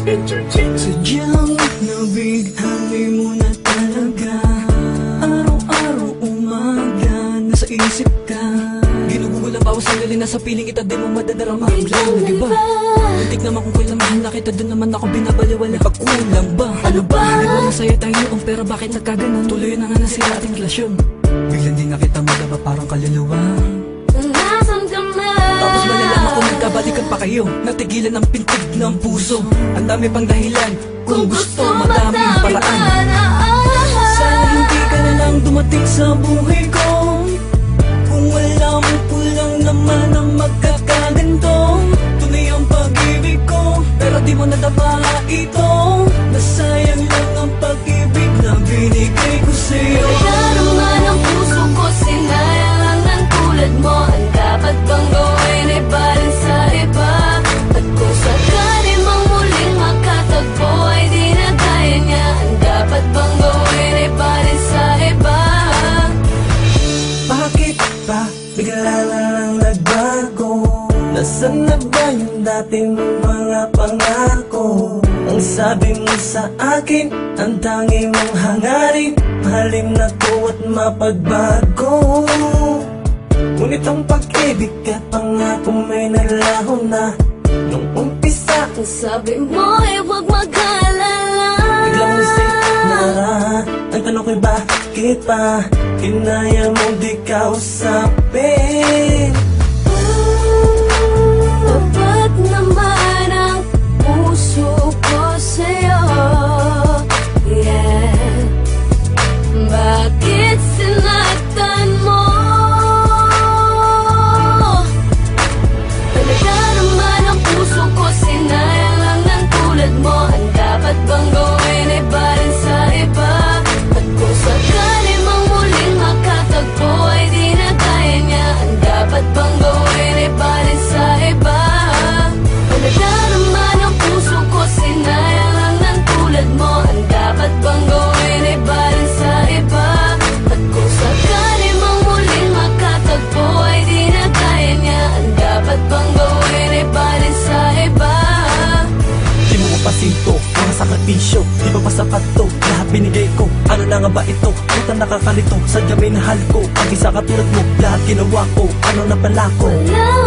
Sadyang nabighani mo na talaga. Araw-araw umaga Nasa isip ka. Ginugugol ang bawas ang galing Nasa piling kita di mo madadarama Ang lang nag-iba Muntik naman kung kailan mahal na kita Doon naman ako binabaliwala. May pagkulang ba? Ano ba? Di ba masaya tayo noon Pero bakit nagkaganon? Tuloy na nga nasira ating relasyon. Biglang di na kita madaba Parang kaluluwa kayo. Natigilan ang pintig ng puso. Ang dami pang dahilan Kung gusto madaming paraan. Sana hindi ka na lang dumating sa buhay ko. Kung alam ko lang naman ang magkakaganto Tunay ang pag-ibig ko Pero di mo nadama ito. Nasayang lang ang pag-ibig na binigay ko sa'yo lang nagbago? Nasaan na ba yung dating mga pangako? Ang sabi mo sa akin, ang tangi mong hangarin Mahalin na ko at mapagbago Ngunit ang pag-ibig at pangako may nalaho na Nung umpisa, Ang sabi mo ay huwag mag-alala Ang tanong ko'y bakit pa Kinaya mo di kausapin sapat to? Lahat binigay ko Ano na nga ba ito? Puta nakakalito Sadya may nahal ko Ang isa katulad mo Lahat ginawa ko Ano na pala ko? Napag